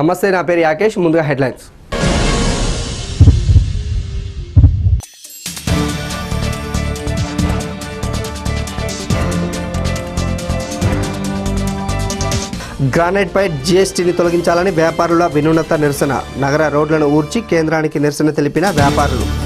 నమస్తే నా పేరు యాకేష్. ముందుగా హెడ్లైన్స్. గ్రానైట్ పై జీఎస్టీని తొలగించాలని వ్యాపారుల వినూనత నిరసన. నగర రోడ్లను ఊర్చి కేంద్రానికి నిరసన తెలిపిన వ్యాపారులు.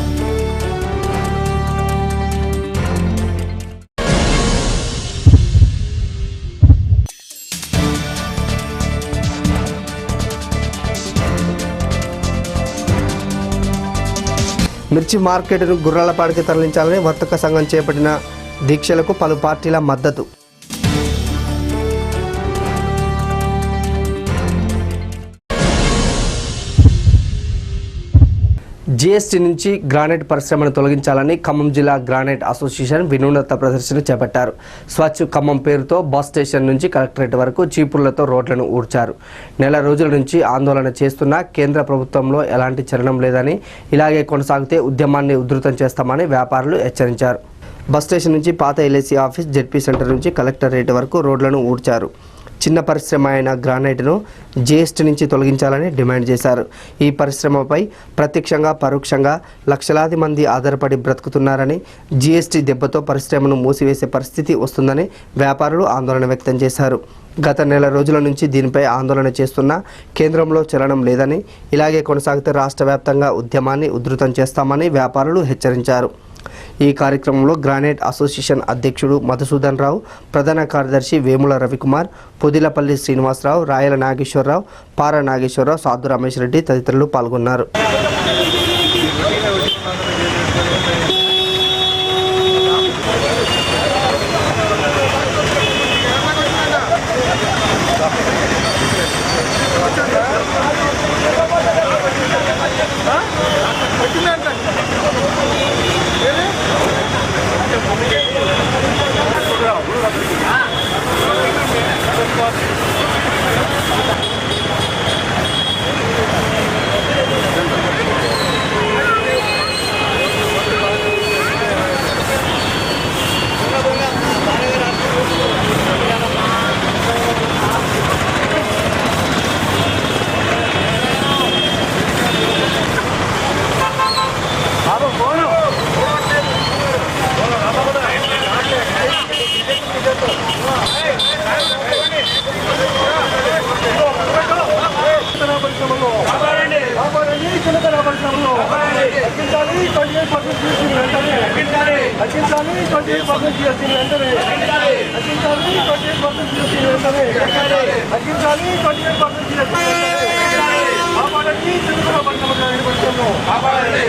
మిర్చి మార్కెట్ను గుర్రాలపాడికి తరలించాలని వర్తక సంఘం చేపట్టిన దీక్షలకు పలు పార్టీల మద్దతు. జీఎస్టీ నుంచి గ్రానైట్ పరిశ్రమను తొలగించాలని ఖమ్మం జిల్లా గ్రానైట్ అసోసియేషన్ వినూనత ప్రదర్శన చేపట్టారు. స్వచ్ఛ ఖమ్మం పేరుతో బస్ స్టేషన్ నుంచి కలెక్టరేట్ వరకు చీపుర్లతో రోడ్లను ఊడ్చారు. నెల రోజుల నుంచి ఆందోళన చేస్తున్న కేంద్ర ప్రభుత్వంలో ఎలాంటి చలనం లేదని ఇలాగే కొనసాగితే ఉద్యమాన్ని ఉధృతం చేస్తామని వ్యాపారులు హెచ్చరించారు. బస్ స్టేషన్ నుంచి పాత ఎల్ఐసి ఆఫీస్ జెడ్పీ సెంటర్ నుంచి కలెక్టరేట్ వరకు రోడ్లను ఊడ్చారు. చిన్న పరిశ్రమ అయిన గ్రానైట్ను జీఎస్టీ నుంచి తొలగించాలని డిమాండ్ చేశారు. ఈ పరిశ్రమపై ప్రత్యక్షంగా పరోక్షంగా లక్షలాది మంది ఆధారపడి బ్రతుకుతున్నారని జీఎస్టీ దెబ్బతో పరిశ్రమను మూసివేసే పరిస్థితి వస్తుందని వ్యాపారులు ఆందోళన వ్యక్తం చేశారు. గత నెల రోజుల నుంచి దీనిపై ఆందోళన చేస్తున్న కేంద్రంలో చలనం లేదని ఇలాగే కొనసాగితే రాష్ట్ర వ్యాప్తంగా ఉద్యమాన్ని ఉధృతం చేస్తామని వ్యాపారులు హెచ్చరించారు. ఈ కార్యక్రమంలో గ్రానైట్ అసోసియేషన్ అధ్యక్షుడు మధుసూదన్ రావు ప్రధాన కార్యదర్శి వేముల రవికుమార్ పొదిలపల్లి శ్రీనివాసరావు రాయల నాగేశ్వరరావు పార నాగేశ్వరరావు సాధు రమేష్ రెడ్డి తదితరులు పాల్గొన్నారు కాపాడండి చిన్నతన పరిశ్రమలో తగ్గించాలి ట్వంటీ ఎయిట్ పర్సెంట్ జీఎస్టీని వెంటనే తగ్గించాలి ట్వంటీ ఎయిట్ పర్సెంట్ జీఎస్టీని వెంటనే తగ్గించాలి ట్వంటీ ఎయిట్ పర్సెంట్ జీఎస్టీని వెంటనే తగ్గించాలి ట్వంటీ ఎయిట్ పర్సెంట్ జీఎస్టీని వెంటనే కాపాడండి చిన్నతన పరిశ్రమ పరిశ్రమలో కాపాడండి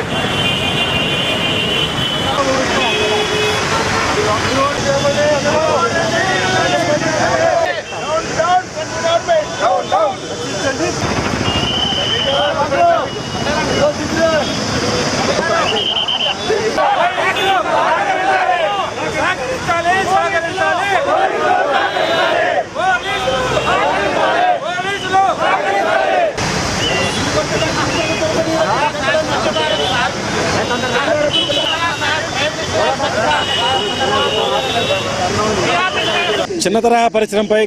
చిన్న తరహా పరిశ్రమపై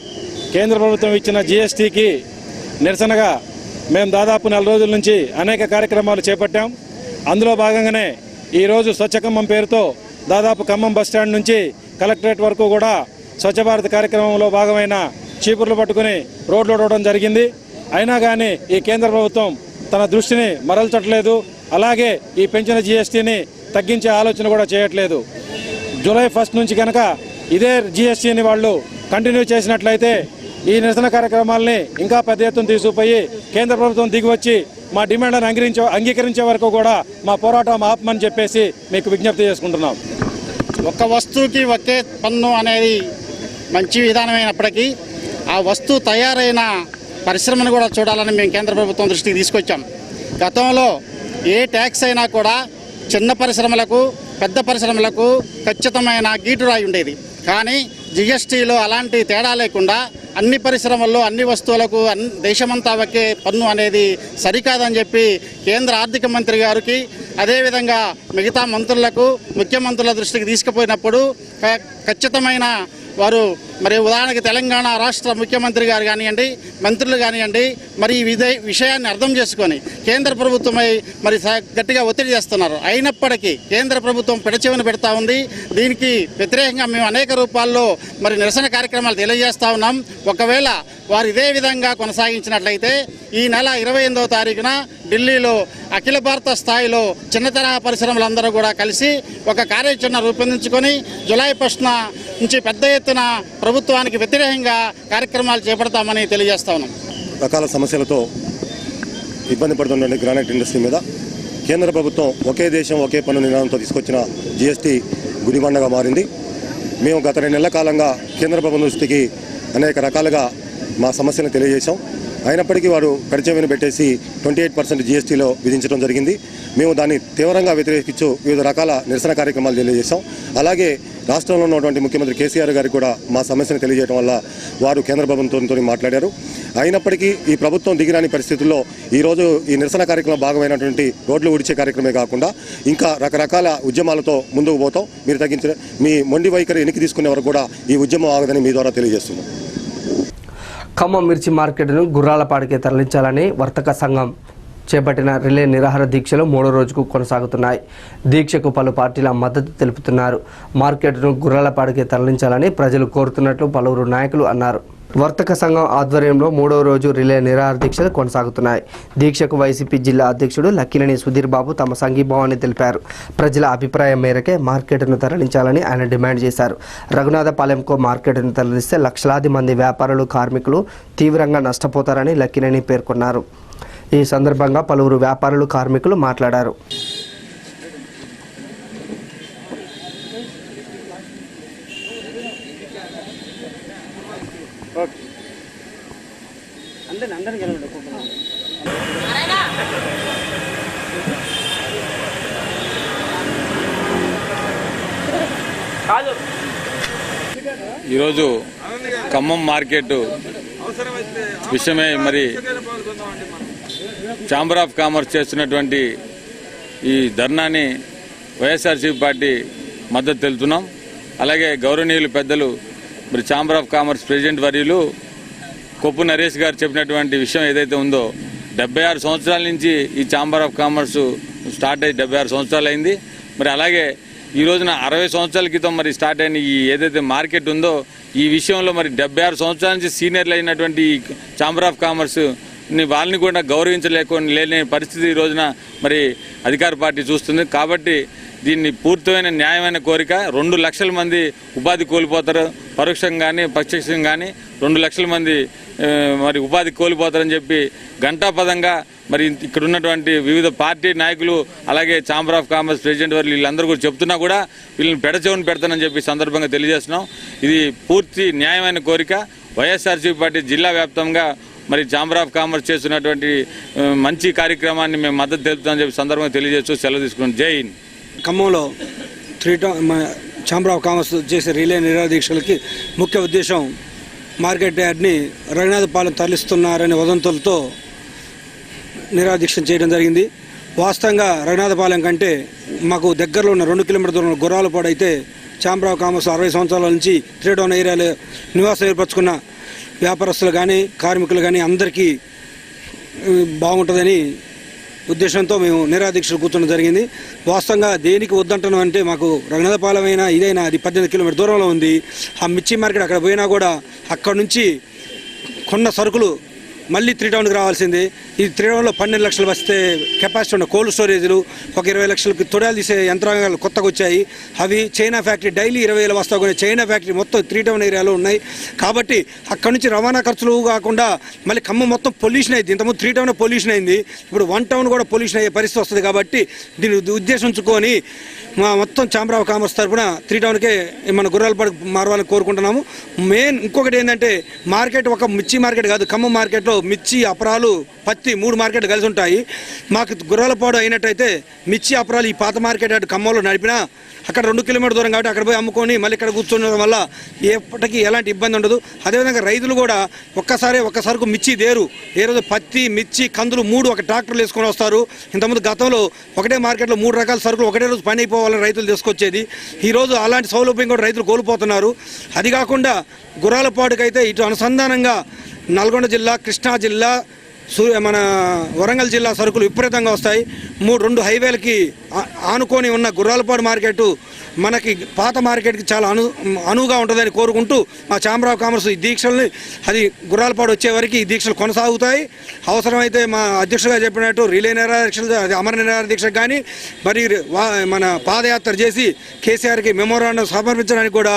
కేంద్ర ప్రభుత్వం ఇచ్చిన జీఎస్టీకి నిరసనగా మేము దాదాపు నెల రోజుల నుంచి అనేక కార్యక్రమాలు చేపట్టాం. అందులో భాగంగానే ఈరోజు స్వచ్ఛ ఖమ్మం పేరుతో దాదాపు ఖమ్మం బస్టాండ్ నుంచి కలెక్టరేట్ వరకు కూడా స్వచ్ఛ భారత్ కార్యక్రమంలో భాగమైన చీపుర్లు పట్టుకుని రోడ్లు ఓడవడం జరిగింది. అయినా కానీ ఈ కేంద్ర ప్రభుత్వం తన దృష్టిని మరల్చట్లేదు. అలాగే ఈ పెంచిన జీఎస్టీని తగ్గించే ఆలోచన కూడా చేయట్లేదు. జూలై ఫస్ట్ నుంచి కనుక ఇదే జిఎస్టీని వాళ్ళు కంటిన్యూ చేసినట్లయితే ఈ నిరసన కార్యక్రమాల్ని ఇంకా పెద్ద ఎత్తున తీసుకుపోయి కేంద్ర ప్రభుత్వం దిగివచ్చి మా డిమాండ్లను అంగీకరించే అంగీకరించే వరకు కూడా మా పోరాటం ఆపమని చెప్పేసి మీకు విజ్ఞప్తి చేసుకుంటున్నాం. ఒక్క వస్తువుకి ఒకే పన్ను అనేది మంచి విధానమైనప్పటికీ ఆ వస్తువు తయారైన పరిశ్రమను కూడా చూడాలని మేము కేంద్ర ప్రభుత్వం దృష్టికి తీసుకొచ్చాం. గతంలో ఏ ట్యాక్స్ అయినా కూడా చిన్న పరిశ్రమలకు పెద్ద పరిశ్రమలకు ఖచ్చితమైన గీటురాయి ఉండేది. కానీ జిఎస్టీలో అలాంటి తేడా లేకుండా అన్ని పరిశ్రమల్లో అన్ని వస్తువులకు అన్ దేశమంతా ఒకే పన్ను అనేది సరికాదని చెప్పి కేంద్ర ఆర్థిక మంత్రి గారికి అదేవిధంగా మిగతా మంత్రులకు ముఖ్యమంత్రుల దృష్టికి తీసుకుపోయినప్పుడు ఖచ్చితమైన వారు మరి ఉదాహరణకి తెలంగాణ రాష్ట్ర ముఖ్యమంత్రి గారు కానివ్వండి మంత్రులు కానివ్వండి మరి ఈ విషయాన్ని అర్థం చేసుకొని కేంద్ర ప్రభుత్వమై మరి గట్టిగా ఒత్తిడి చేస్తున్నారు. అయినప్పటికీ కేంద్ర ప్రభుత్వం పెడచెవిన పెడతా ఉంది. దీనికి వ్యతిరేకంగా మేము అనేక రూపాల్లో మరి నిరసన కార్యక్రమాలు తెలియజేస్తా ఉన్నాం. ఒకవేళ వారు ఇదే విధంగా కొనసాగించినట్లయితే ఈ నెల ఇరవై ఎనిమిదవ తారీఖున ఢిల్లీలో అఖిల భారత స్థాయిలో చిన్న తరహా పరిశ్రమలందరూ కూడా కలిసి ఒక కార్యాచరణ రూపొందించుకొని జులై ఫస్ట్న నుంచి పెద్ద ఎత్తున ప్రభుత్వానికి వ్యతిరేకంగా కార్యక్రమాలు చేపడతామని తెలియజేస్తా ఉన్నాం. రకాల సమస్యలతో ఇబ్బంది పడుతున్న గ్రానైట్ ఇండస్ట్రీ మీద కేంద్ర ప్రభుత్వం ఒకే దేశం ఒకే పన్ను నినాదంతో తీసుకొచ్చిన జిఎస్టీ గుడిబండగా మారింది. మేము గత రెండు నెలల కాలంగా కేంద్ర ప్రభుత్వం దృష్టికి అనేక రకాలుగా మా సమస్యలను తెలియజేశాం. అయినప్పటికీ వారు పరిచయం పెట్టేసి ట్వంటీ ఎయిట్ పర్సెంట్ జీఎస్టీలో విధించడం జరిగింది. మేము దాన్ని తీవ్రంగా వ్యతిరేకించు వివిధ రకాల నిరసన కార్యక్రమాలు తెలియజేశాం. అలాగే రాష్ట్రంలో ఉన్నటువంటి ముఖ్యమంత్రి కేసీఆర్ గారికి కూడా మా సమస్యను తెలియజేయడం వల్ల వారు కేంద్ర ప్రభుత్వంతో మాట్లాడారు. అయినప్పటికీ ఈ ప్రభుత్వం దిగిరాని పరిస్థితుల్లో ఈరోజు ఈ నిరసన కార్యక్రమం భాగమైనటువంటి రోడ్లు ఉడిచే కార్యక్రమే కాకుండా ఇంకా రకరకాల ఉద్యమాలతో ముందుకు పోతాం. మీరు తగ్గించిన మీ మొండి వైఖరి వెనక్కి తీసుకునే వరకు కూడా ఈ ఉద్యమం ఆగదని మీ ద్వారా తెలియజేస్తున్నాం. ఖమ్మం మిర్చి మార్కెట్ను గుర్రాలపాడికి తరలించాలని వర్తక సంఘం చేపట్టిన రిలే నిరాహార దీక్షలు మూడో రోజుకు కొనసాగుతున్నాయి. దీక్షకు పలు పార్టీల మద్దతు తెలుపుతున్నారు. మార్కెట్ను గుర్రాలపాడికి తరలించాలని ప్రజలు కోరుతున్నట్లు పలువురు నాయకులు అన్నారు. వర్తక సంఘం ఆధ్వర్యంలో మూడో రోజు రిలే నిరాహార దీక్షలు కొనసాగుతున్నాయి. దీక్షకు వైసీపీ జిల్లా అధ్యక్షుడు లక్కినేని సుధీర్ బాబు తమ సంఘీభావాన్ని తెలిపారు. ప్రజల అభిప్రాయం మేరకే మార్కెట్ను తరలించాలని ఆయన డిమాండ్ చేశారు. రఘునాథపాలెంకు మార్కెట్ను తరలిస్తే లక్షలాది మంది వ్యాపారులు కార్మికులు తీవ్రంగా నష్టపోతారని లక్కినేని పేర్కొన్నారు. ఈ సందర్భంగా పలువురు వ్యాపారులు కార్మికులు మాట్లాడారు. ఈరోజు ఖమ్మం మార్కెట్ విషయమై మరి ఛాంబర్ ఆఫ్ కామర్స్ చేస్తున్నటువంటి ఈ ధర్నాని వైఎస్ఆర్సీపీ పార్టీ మద్దతు తెలుపుతున్నాం. అలాగే గౌరవనీయులు పెద్దలు మరి ఛాంబర్ ఆఫ్ కామర్స్ ప్రెసిడెంట్ వర్యులు కొప్పు నరేష్ గారు చెప్పినటువంటి విషయం ఏదైతే ఉందో డెబ్బై ఆరు సంవత్సరాల నుంచి ఈ ఛాంబర్ ఆఫ్ కామర్స్ స్టార్ట్ అయ్యి డెబ్బై ఆరు సంవత్సరాలు అయింది మరి అలాగే ఈ రోజున అరవై సంవత్సరాల క్రితం మరి స్టార్ట్ అయిన ఈ ఏదైతే మార్కెట్ ఉందో ఈ విషయంలో మరి డెబ్బై ఆరు సంవత్సరాల నుంచి సీనియర్లు అయినటువంటి ఛాంబర్ ఆఫ్ కామర్స్ వాళ్ళని కూడా గౌరవించలేకుండా లేని పరిస్థితి ఈ రోజున మరి అధికార పార్టీ చూస్తుంది. కాబట్టి దీన్ని పూర్తమైన న్యాయమైన కోరిక రెండు లక్షల మంది ఉపాధి కోల్పోతారు. పరోక్షంగా కానీ ప్రత్యక్షంగా కానీ రెండు లక్షల మంది మరి ఉపాధి కోల్పోతారని చెప్పి ఘంటాపదంగా మరి ఇక్కడ ఉన్నటువంటి వివిధ పార్టీ నాయకులు అలాగే ఛాంబర్ ఆఫ్ కామర్స్ ప్రెసిడెంట్ వారు వీళ్ళందరూ కూడా చెప్తున్నా కూడా వీళ్ళని పెడచెవుని పెడతానని చెప్పి సందర్భంగా తెలియజేస్తున్నాం. ఇది పూర్తి న్యాయమైన కోరిక. వైఎస్ఆర్సీపీ పార్టీ జిల్లా వ్యాప్తంగా మరి ఛాంబర్ ఆఫ్ కామర్స్ చేస్తున్నటువంటి మంచి కార్యక్రమాన్ని మేము మద్దతు తెలుపుతామని చెప్పి సందర్భంగా తెలియజేస్తూ సెలవు తీసుకున్నాం. జై హింద్. ఖమ్మంలో త్రీ ఛాంబర్ ఆఫ్ కామర్స్ చేసే రిలే నిరాదీక్షలకి ముఖ్య ఉద్దేశం మార్కెట్ యార్డ్ని రఘునాథపాలెం తరలిస్తున్నారనే వదంతులతో నిరాహార చేయడం జరిగింది. వాస్తవంగా రఘునాథపాలెం కంటే మాకు దగ్గరలో ఉన్న రెండు కిలోమీటర్ దూరంలో గుర్రాలపాడు అయితే ఛాంబర్ కామర్స్ అరవై సంవత్సరాల నుంచి త్రీడౌన్ ఏరియాలో నివాసం ఏర్పరచుకున్న వ్యాపారస్తులు కానీ కార్మికులు కానీ అందరికీ బాగుంటుందని ఉద్దేశంతో మేము నిరాదీక్షలు కూర్చోడం జరిగింది. వాస్తవంగా దేనికి వద్దంటున్నాం అంటే మాకు రఘునాథపాలెం ఇదైనా అది పద్దెనిమిది కిలోమీటర్ దూరంలో ఉంది. ఆ మిర్చి మార్కెట్ అక్కడ పోయినా కూడా అక్కడ నుంచి కొన్న సరుకులు మళ్ళీ త్రీ టౌన్కి రావాల్సిందే. ఈ త్రీ టౌన్లో పన్నెండు లక్షలు వస్తే కెపాసిటీ ఉన్న కోల్డ్ స్టోరేజ్లు ఒక ఇరవై లక్షలకు తొడాలు తీసే యంత్రాంగాలు కొత్తగా వచ్చాయి. అవి చైనా ఫ్యాక్టరీ డైలీ ఇరవై వేల వస్తా కొనే చైనా ఫ్యాక్టరీ మొత్తం త్రీ టౌన్ ఏరియాలో ఉన్నాయి. కాబట్టి అక్కడ నుంచి రవాణా ఖర్చులు కాకుండా మళ్ళీ ఖమ్మం మొత్తం పొల్యూషన్ అయింది. ఇంతకుముందు త్రీ టౌన్ పొల్యూషన్ అయింది. ఇప్పుడు వన్ టౌన్ కూడా పొల్యూషన్ అయ్యే పరిస్థితి వస్తుంది కాబట్టి దీన్ని ఉద్దేశించుకొని మా మొత్తం ఛాంబర్ ఆఫ్ కామర్స్ తరఫున త్రీ టౌన్కే మన గుర్రాలపాడు మారవాలని కోరుకుంటున్నాము. మెయిన్ ఇంకొకటి ఏంటంటే మార్కెట్ ఒక మిర్చి మార్కెట్ కాదు ఖమ్మం మార్కెట్లో మిర్చి అపరాలు పత్తి పత్తి మూడు మార్కెట్లు కలిసి ఉంటాయి. మాకు గుర్రాలపాడు అయినట్టయితే మిర్చి అపరాలు ఈ పాత మార్కెట్ అటు ఖమ్మంలో నడిపినా అక్కడ రెండు కిలోమీటర్ దూరం కాబట్టి అక్కడ పోయి అమ్ముకొని మళ్ళీ ఇక్కడ కూర్చుండడం వల్ల ఎప్పటికీ ఎలాంటి ఇబ్బంది ఉండదు. అదేవిధంగా రైతులు కూడా ఒక్కసారి ఒక్క మిర్చి దేరు. ఏ రోజు పత్తి మిర్చి కందులు మూడు ఒక ట్రాక్టర్లు వేసుకొని వస్తారు. ఇంతకుముందు గతంలో ఒకటే మార్కెట్లో మూడు రకాల సరుకులు ఒకటే రోజు పని అయిపోవాలని రైతులు తీసుకొచ్చేది. ఈ రోజు అలాంటి సౌలభ్యం కూడా రైతులు కోల్పోతున్నారు. అది కాకుండా గుర్రాలపాడుకైతే ఇటు అనుసంధానంగా నల్గొండ జిల్లా కృష్ణా జిల్లా మన వరంగల్ జిల్లా సరుకులు విపరీతంగా వస్తాయి. మూడు రెండు హైవేలకి ఆనుకొని ఉన్న గుర్రాలపాడు మార్కెట్ మనకి పాత మార్కెట్కి చాలా అను అనువుగా ఉంటుందని కోరుకుంటూ మా ఛాంబర్ ఆఫ్ కామర్స్ ఈ దీక్షల్ని అది గుర్రాలపాడు వచ్చే వరకు ఈ దీక్షలు కొనసాగుతాయి. అవసరమైతే మా అధ్యక్షుడుగా చెప్పినట్టు రిలే నిరాదీక్షలు అది అమర నిరాదీక్ష కానీ మరి మన పాదయాత్ర చేసి కేసీఆర్కి మెమోరాండం సమర్పించడానికి కూడా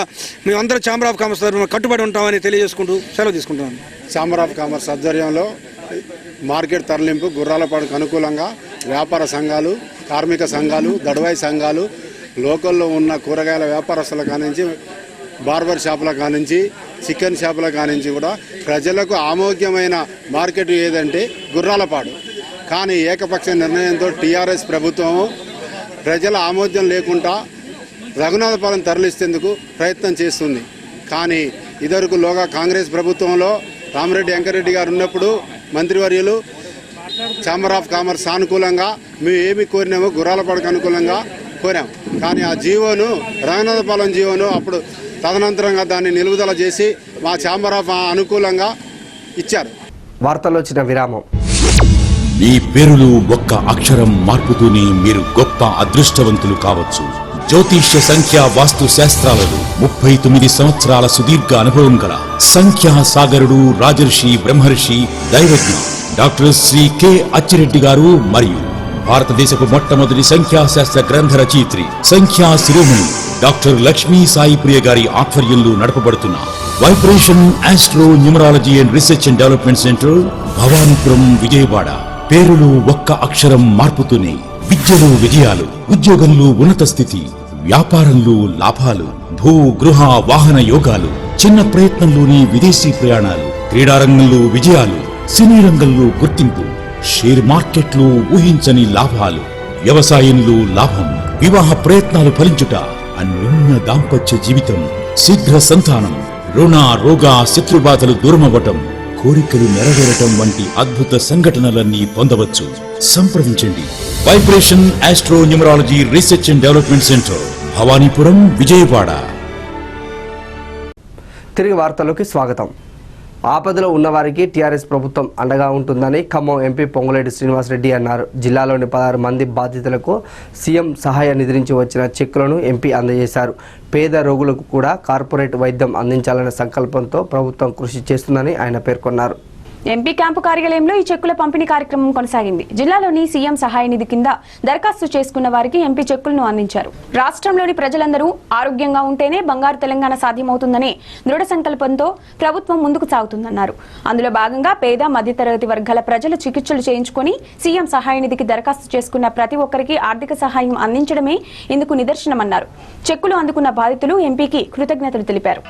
మేమందరం ఛాంబర్ ఆఫ్ కామర్స్ తరఫున కట్టుబడి ఉంటామని తెలియజేసుకుంటూ సెలవు తీసుకుంటున్నాను ఛాంబర్ ఆఫ్ కామర్స్ ఆధ్వర్యంలో మార్కెట్ తరలింపు గుర్రాలపాడుకు అనుకూలంగా వ్యాపార సంఘాలు కార్మిక సంఘాలు దడవాయి సంఘాలు లోకల్లో ఉన్న కూరగాయల వ్యాపారస్తుల కానించి బార్బర్ షాపుల కానించి చికెన్ షాపుల కానించి కూడా ప్రజలకు ఆమోగ్యమైన మార్కెట్ ఏదంటే గుర్రాలపాడు. కానీ ఏకపక్ష నిర్ణయంతో టీఆర్ఎస్ ప్రభుత్వము ప్రజల ఆమోద్యం లేకుండా రఘునాథపాలెం తరలిస్తేందుకు ప్రయత్నం చేస్తుంది. కానీ ఇదివరకు లోగా కాంగ్రెస్ ప్రభుత్వంలో రామరెడ్డి వెంకరెడ్డి గారు ఉన్నప్పుడు మంత్రివర్యులు ఛాంబర్ ఆఫ్ కామర్స్ సానుకూలంగా మేము ఏమి కోరినామో గుర్రాలపాడుకు అనుకూలంగా కోరాం. కానీ ఆ జీవోను రఘునాథపాలెం జీవోను అప్పుడు తదనంతరంగా దాన్ని నిలుపుదల చేసి మా ఛాంబర్ ఆఫ్ అనుకూలంగా ఇచ్చారు. వార్తల్లో చిన్న విరామం. మీ పేరులో ఒక్క అక్షరం మార్పుతోనే మీరు గొప్ప అదృష్టవంతులు కావచ్చు. జ్యోతిష్య సంఖ్యా వాస్తు శాస్త్రాలలో ముప్పై తొమ్మిది సంవత్సరాల సుదీర్ఘ అనుభవం గల సంఖ్యా సాగరుడు రాజర్షి బ్రహ్మర్షి దైవజ్ఞ డాక్టర్ శ్రీ కె. అచ్చిరెడ్డి గారు మరియు భారతదేశపు మొట్టమొదటి సంఖ్యాశాస్త్ర గ్రంథ రచయిత్రి సంఖ్యా శిరోమణి డాక్టర్ లక్ష్మీ సాయి ప్రియ గారి ఆధ్వర్యంలో నడపబడుతున్న vibration astro numerology and research and development centre Bhavanipuram Vijayawada. పేరులో ఒక్క అక్షరం మార్పుతూనే విద్యలో విజయాలు ఉద్యోగంలో ఉన్నత స్థితి వ్యాపారంలో లాభాలు భూ గృహ వాహన యోగాలు చిన్న ప్రయత్నంలోనే విదేశీ ప్రయాణాలు క్రీడారంగంలో విజయాలు సినీ రంగంలో గుర్తింపు షేర్ మార్కెట్లో ఊహించని లాభాలు వ్యవసాయంలో లాభం వివాహ ప్రయత్నాలు ఫలించుట అన్యోన్య దాంపత్య జీవితం శీఘ్ర సంతానం రుణ రోగ శత్రుబాధలు దూరమవ్వటం కోరికలు నెరవేరటం వంటి అద్భుత సంఘటనలన్నీ పొందవచ్చు. సంప్రదించండి. Vibration astro numerology research and development centre Bhavanipuram Vijayawada. తిరిగి వార్తల్లోకి స్వాగతం. ఆపదలో ఉన్నవారికి టీఆర్ఎస్ ప్రభుత్వం అండగా ఉంటుందని ఖమ్మం ఎంపీ పొంగులేటి శ్రీనివాసరెడ్డి అన్నారు. జిల్లాలోని పదహారు మంది బాధితులకు సీఎం సహాయ నిధి నుంచి వచ్చిన చెక్కులను ఎంపీ అందజేశారు. పేద రోగులకు కూడా కార్పొరేట్ వైద్యం అందించాలనే సంకల్పంతో ప్రభుత్వం కృషి చేస్తుందని ఆయన పేర్కొన్నారు. ఎంపీ క్యాంపు కార్యాలయంలో ఈ చెక్కుల పంపిణీ కార్యక్రమం కొనసాగింది. జిల్లాలోని సీఎం సహాయ నిధి కింద దరఖాస్తు చేసుకున్న వారికి ఎంపీ చెక్కులను అందించారు. రాష్ట్రంలోని ప్రజలందరూ ఆరోగ్యంగా ఉంటేనే బంగారు తెలంగాణ సాధ్యమవుతుందనే దృఢ సంకల్పంతో ప్రభుత్వం ముందుకు సాగుతుందన్నారు. అందులో భాగంగా పేద మధ్యతరగతి వర్గాల ప్రజలు చికిత్సలు చేయించుకొని సీఎం సహాయ నిధికి దరఖాస్తు చేసుకున్న ప్రతి ఒక్కరికి ఆర్థిక సహాయం అందించడమే ఇందుకు నిదర్శనమన్నారు. చెక్కులు అందుకున్న బాధితులు ఎంపీకి కృతజ్ఞతలు తెలిపారు.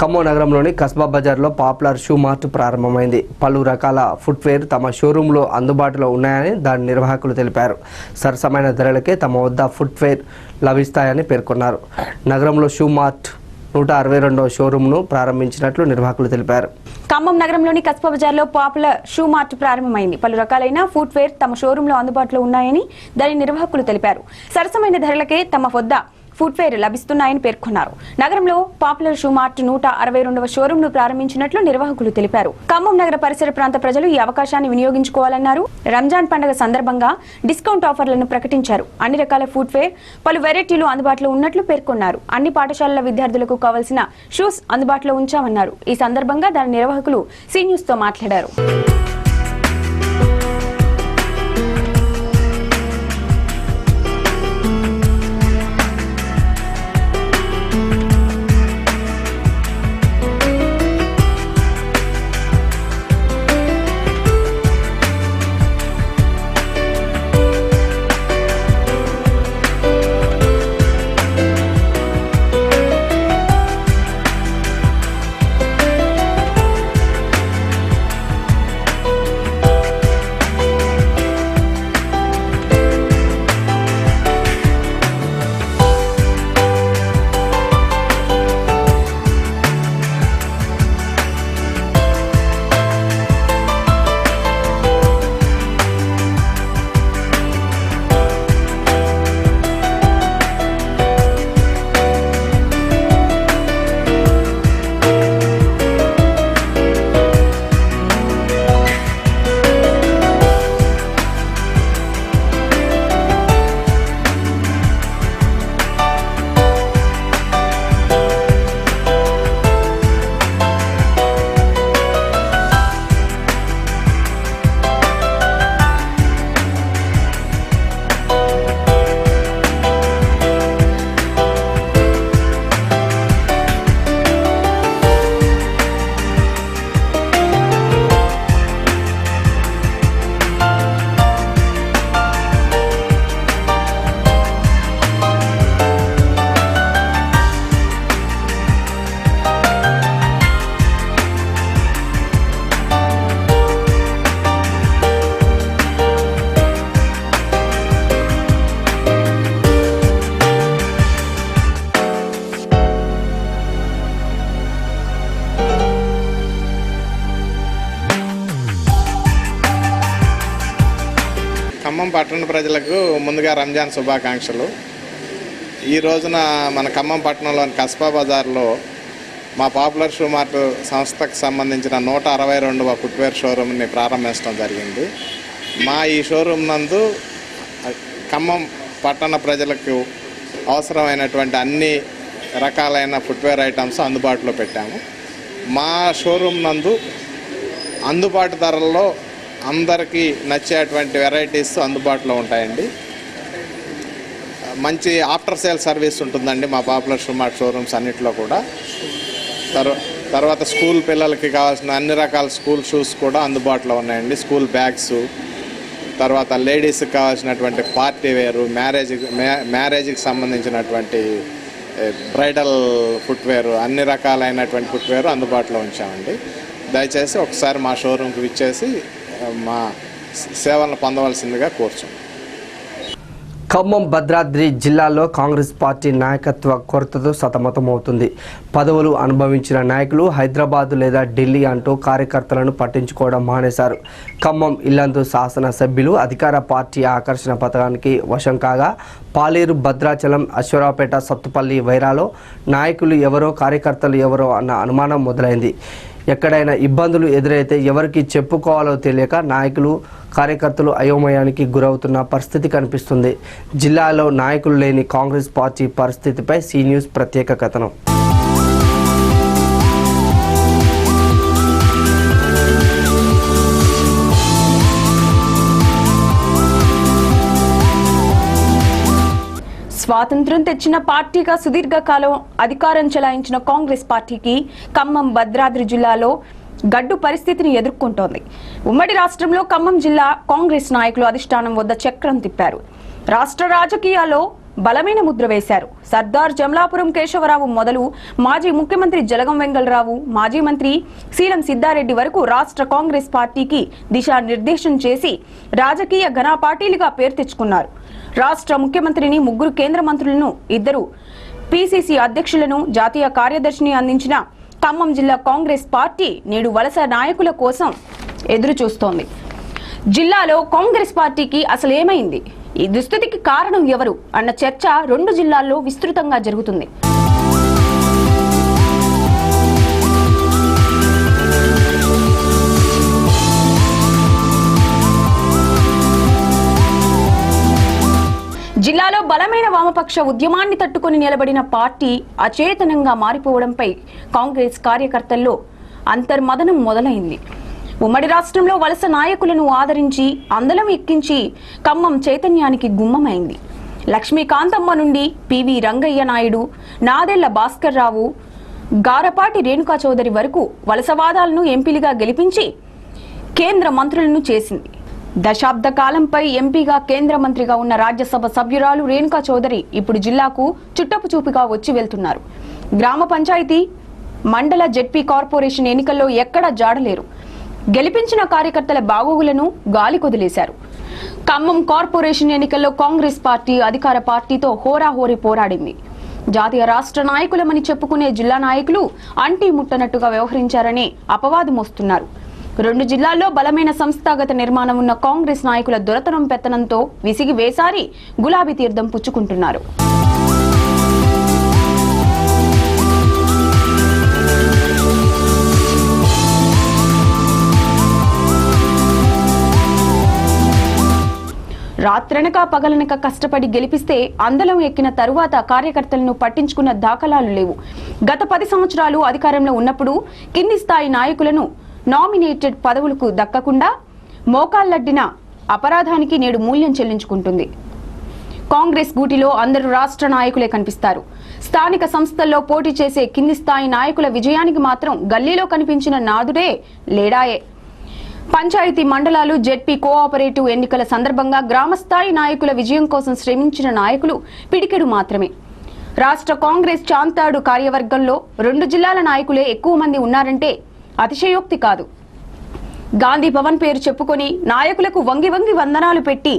ఖమ్మం నగరంలోని కస్బా బజార్లో పాపులర్ షూ మార్ట్ ప్రారంభమైంది. పలు రకాల ఫుట్వేర్ తమ షోరూంలో అందుబాటులో ఉన్నాయని దాని నిర్వాహకులు తెలిపారు. సరసమైన ధరలకే తమ వద్ద ఫుట్వేర్ లభిస్తాయని పేర్కొన్నారు. నగరంలో షూ మార్ట్ నూట అరవై రెండవ షోరూంను ప్రారంభించినట్లు నిర్వాహకులు తెలిపారు. ఖమ్మం నగరంలోని కస్బా బజార్లో పాపులర్ షూ మార్ట్ ప్రారంభమైంది. పలు రకాలైన ఫుట్వేర్ తమ షోరూంలో అందుబాటులో ఉన్నాయని దాని నిర్వాహకులు తెలిపారు. సరసమైన ధరలకే తమ వద్ద ఫుట్వేర్ లభిస్తున్నాయని పేర్కొన్నారు. నగరంలో పాపులర్ షూ మార్ట్ నూట అరవై రెండవ షోరూమ్ను ప్రారంభించినట్లు నిర్వాహకులు తెలిపారు. ఖమ్మం నగర పరిసర ప్రాంత ప్రజలు ఈ అవకాశాన్ని వినియోగించుకోవాలన్నారు. రంజాన్ పండుగ సందర్భంగా డిస్కౌంట్ ఆఫర్లను ప్రకటించారు. అన్ని రకాల ఫుట్వేర్ పలు వెరైటీలు అందుబాటులో ఉన్నట్లు పేర్కొన్నారు. అన్ని పాఠశాలల విద్యార్థులకు కావలసిన షూస్ అందుబాటులో ఉంచామన్నారు. ఈ సందర్భంగా దాని నిర్వాహకులు సీ న్యూస్తో మాట్లాడారు. ఖమ్మం పట్టణ ప్రజలకు ముందుగా రంజాన్ శుభాకాంక్షలు. ఈ రోజున మన ఖమ్మం పట్టణంలోని కస్బా బజార్లో మా పాపులర్ షూ మార్ట్ సంస్థకు సంబంధించిన నూట అరవై రెండవ ఫుట్వేర్ షోరూమ్ని ప్రారంభించడం జరిగింది. మా ఈ షోరూమ్ నందు ఖమ్మం పట్టణ ప్రజలకు అవసరమైనటువంటి అన్ని రకాలైన ఫుట్వేర్ ఐటమ్స్ అందుబాటులో పెట్టాము. మా షోరూమ్ నందు అందుబాటు ధరల్లో అందరికీ నచ్చేటువంటి వెరైటీస్ అందుబాటులో ఉంటాయండి. మంచి ఆఫ్టర్ సేల్ సర్వీస్ ఉంటుందండి మా పాపులర్ షూమార్ట్ షోరూమ్స్ అన్నింటిలో కూడా. తర్వాత స్కూల్ పిల్లలకి కావాల్సిన అన్ని రకాల స్కూల్ షూస్ కూడా అందుబాటులో ఉన్నాయండి. స్కూల్ బ్యాగ్స్ తర్వాత లేడీస్కి కావాల్సినటువంటి పార్టీ వేరు మ్యారేజ్ మ్యారేజ్కి సంబంధించినటువంటి బ్రైడల్ ఫుట్వేర్ అన్ని రకాలైనటువంటి ఫుట్వేర్ అందుబాటులో ఉంచామండి. దయచేసి ఒకసారి మా షోరూమ్కి విచ్చేసి మా సేవలను పొందవలసిందిగా కోరుచున్నాం ఖమ్మం భద్రాద్రి జిల్లాలో కాంగ్రెస్ పార్టీ నాయకత్వ కొరతతో సతమతమవుతుంది. పదవులు అనుభవించిన నాయకులు హైదరాబాద్ లేదా ఢిల్లీ అంటూ కార్యకర్తలను పట్టించుకోవడం మానేశారు. ఖమ్మం ఇల్లందు శాసనసభ్యులు అధికార పార్టీ ఆకర్షణ పథకానికి వశం కాగా పాలేరు భద్రాచలం అశ్వరావుపేట సత్తుపల్లి వైరాలో నాయకులు ఎవరో కార్యకర్తలు ఎవరో అన్న అనుమానం మొదలైంది. ఎక్కడైనా ఇబ్బందులు ఎదురైతే ఎవరికి చెప్పుకోవాలో తెలియక నాయకులు కార్యకర్తలు అయోమయానికి గురవుతున్న పరిస్థితి కనిపిస్తుంది. జిల్లాలో నాయకులు లేని కాంగ్రెస్ పార్టీ పరిస్థితిపై సీ న్యూస్ ప్రత్యేక కథనం. స్వాతంత్ర్యం తెచ్చిన పార్టీగా సుదీర్ఘకాలం అధికారం చెలాయించిన కాంగ్రెస్ పార్టీకి ఖమ్మం భద్రాద్రి జిల్లాలో గడ్డు పరిస్థితిని ఎదుర్కొంటోంది. ఉమ్మడి రాష్ట్రంలో ఖమ్మం జిల్లా కాంగ్రెస్ నాయకులు అధిష్టానం వద్ద చక్రం తిప్పారు. రాష్ట్ర రాజకీయాల్లో బలమైన ముద్ర వేశారు. సర్దార్ జమలాపురం కేశవరావు మొదలు మాజీ ముఖ్యమంత్రి జలగం వెంగళరావు మాజీ మంత్రి సీలం సిద్ధారెడ్డి వరకు రాష్ట్ర కాంగ్రెస్ పార్టీకి దిశానిర్దేశం చేసి రాజకీయ ఘన పార్టీలుగా పేరు తెచ్చుకున్నారు. రాష్ట్ర ముఖ్యమంత్రిని ముగ్గురు కేంద్ర మంత్రులను ఇద్దరు పిసిసి అధ్యక్షులను జాతీయ కార్యదర్శిని అందించిన ఖమ్మం జిల్లా కాంగ్రెస్ పార్టీ నేడు వలస నాయకుల కోసం ఎదురు చూస్తోంది జిల్లాలో కాంగ్రెస్ పార్టీకి అసలు ఏమైంది? ఈ దుస్థితికి కారణం ఎవరు? అన్న చర్చ రెండు జిల్లాల్లో విస్తృతంగా జరుగుతుంది. జిల్లాలో బలమైన వామపక్ష ఉద్యమాన్ని తట్టుకుని నిలబడిన పార్టీ అచేతనంగా మారిపోవడంపై కాంగ్రెస్ కార్యకర్తల్లో అంతర్మదనం మొదలైంది. ఉమ్మడి రాష్ట్రంలో వలస నాయకులను ఆదరించి అందలం ఎక్కించి ఖమ్మం చైతన్యానికి గుమ్మమైంది. లక్ష్మీకాంతమ్మ నుండి పివి రంగయ్య నాయుడు నాదెళ్ళ భాస్కర్ రావు గారపాటి రేణుకా చౌదరి వరకు వలసవాదాలను ఎంపీలుగా గెలిపించి కేంద్ర మంత్రులను చేసింది. దశాబ్ద కాలంపై ఎంపీగా కేంద్ర మంత్రిగా ఉన్న రాజ్యసభ సభ్యురాలు రేణుకా చౌదరి ఇప్పుడు జిల్లాకు చుట్టపు చూపుగా వచ్చి వెళ్తున్నారు. గ్రామ పంచాయతీ మండల జెడ్పీ కార్పొరేషన్ ఎన్నికల్లో ఎక్కడా జాడలేరు. గెలిపించిన కార్యకర్తల బాగోగులను గాలి కొదిలేశారు. ఖమ్మం కార్పొరేషన్ ఎన్నికల్లో కాంగ్రెస్ పార్టీ అధికార పార్టీతో హోరాహోరీ పోరాడింది. జాతీయ రాష్ట్ర నాయకులమని చెప్పుకునే జిల్లా నాయకులు అంటీ ముట్టనట్టుగా వ్యవహరించారని అపవాదం వస్తున్నారు రెండు జిల్లాల్లో బలమైన సంస్థాగత నిర్మాణం ఉన్న కాంగ్రెస్ నాయకుల దొరతనం పెత్తనంతో విసిగి వేసారి గులాబీ తీర్థం పుచ్చుకుంటున్నారు. రాత్రనక పగలనక కష్టపడి గెలిపిస్తే అందలం ఎక్కిన తరువాత కార్యకర్తలను పట్టించుకున్న దాఖలాలు లేవు. గత పది సంవత్సరాలు అధికారంలో ఉన్నప్పుడు కింది స్థాయి నాయకులను నామినేటెడ్ పదవులకు దక్కకుండా మోకాళ్ళడ్డిన అపరాధానికి నేడు మూల్యం చెల్లించుకుంటుంది. కాంగ్రెస్ గూటిలో అందరూ రాష్ట్ర నాయకులే కనిపిస్తారు. స్థానిక సంస్థల్లో పోటీ చేసే కింది స్థాయి నాయకుల విజయానికి మాత్రం గల్లీలో కనిపించిన నాదుడే లేడాయే. పంచాయతీ మండలాలు జెడ్పీ కోఆపరేటివ్ ఎన్నికల సందర్భంగా గ్రామస్థాయి నాయకుల విజయం కోసం శ్రమించిన నాయకులు పిడికెడు మాత్రమే. రాష్ట్ర కాంగ్రెస్ చాంతాడు కార్యవర్గంలో రెండు జిల్లాల నాయకులే ఎక్కువ మంది ఉన్నారంటే అతిశయోక్తి కాదు. గాంధీ భవన్ పేరు చెప్పుకొని నాయకులకు వంగి వంగి వందనాలు పెట్టి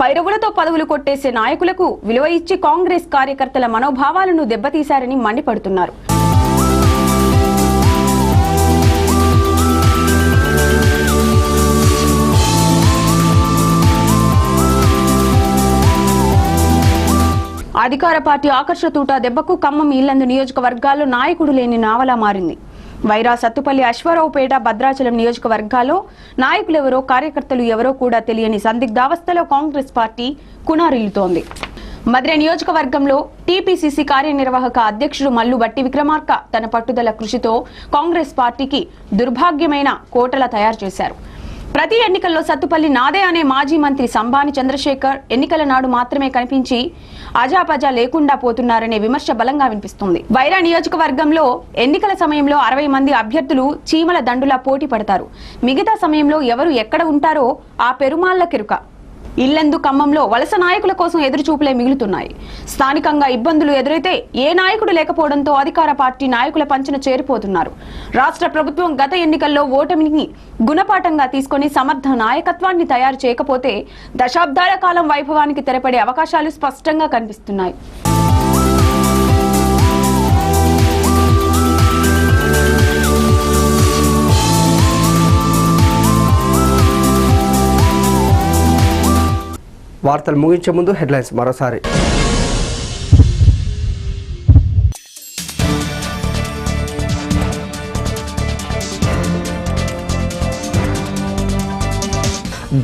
పైరవులతో పదవులు కొట్టేసే నాయకులకు విలువ ఇచ్చి కాంగ్రెస్ కార్యకర్తల మనోభావాలను దెబ్బతీశారని మండిపడుతున్నారు. అధికార పార్టీ ఆకర్షతూట దెబ్బకు ఖమ్మం ఇల్లందు నియోజకవర్గాల్లో నాయకుడు లేని నావలా మారింది. వైరా సత్తుపల్లి అశ్వారావుపేట భద్రాచలం నియోజకవర్గాల్లో నాయకులెవరో కార్యకర్తలు ఎవరో కూడా తెలియని సందిగ్ధావస్థలో కాంగ్రెస్ పార్టీ కునారిల్లుతోంది. మద్ర నియోజకవర్గంలో టీపీసీసీ కార్యనిర్వాహక అధ్యక్షుడు మల్లు బట్టి విక్రమార్క తన పట్టుదల కృషితో కాంగ్రెస్ పార్టీకి దుర్భాగ్యమైన కోటల తయారు చేశారు. ప్రతి ఎన్నికల్లో సత్తుపల్లి నాదే అనే మాజీ మంత్రి సంభాని చంద్రశేఖర్ ఎన్నికల నాడు మాత్రమే కనిపించి అజాపజా లేకుండా పోతున్నారనే విమర్శ బలంగా వినిపిస్తుంది. వైరా నియోజకవర్గంలో ఎన్నికల సమయంలో అరవై మంది అభ్యర్థులు చీమల దండులా పోటీ పడతారు. మిగతా సమయంలో ఎవరు ఎక్కడ ఉంటారో ఆ పెరుమాళ్ళ కెరుక. ఇల్లందు ఖమ్మంలో వలస నాయకుల కోసం ఎదురుచూపులే మిగులుతున్నాయి. స్థానికంగా ఇబ్బందులు ఎదురైతే ఏ నాయకుడు లేకపోవడంతో అధికార పార్టీ నాయకుల పంచన చేరిపోతున్నారు. రాష్ట్ర ప్రభుత్వం గత ఎన్నికల్లో ఓటమిని గుణపాఠంగా తీసుకొని సమర్థ నాయకత్వాన్ని తయారు చేయకపోతే దశాబ్దాల కాలం వైభవానికి తెరపడే అవకాశాలు స్పష్టంగా కనిపిస్తున్నాయి. వార్తలు ముగించే ముందు హెడ్లైన్స్ మరోసారి.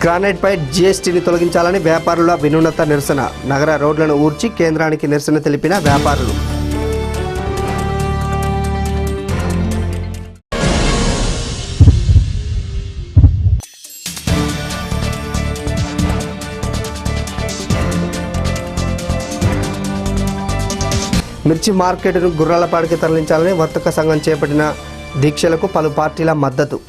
గ్రానైట్ పై జీఎస్టీని తొలగించాలని వ్యాపారుల వినూనత నిరసన. నగర రోడ్లను ఊర్చి కేంద్రానికి నిరసన తెలిపిన వ్యాపారులు. మిర్చి మార్కెట్ను గుర్రాలపాడికి తరలించాలని వర్తక సంఘం చేపట్టిన దీక్షలకు పలు పార్టీల మద్దతు.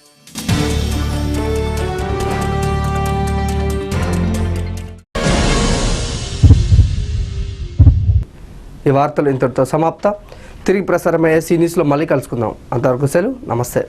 ఈ వార్తలు ఇంతటితో సమాప్త. తిరిగి ప్రసారమయ్యే సీనీస్లో మళ్ళీ కలుసుకుందాం. అంతవరకు సెలవు. నమస్తే.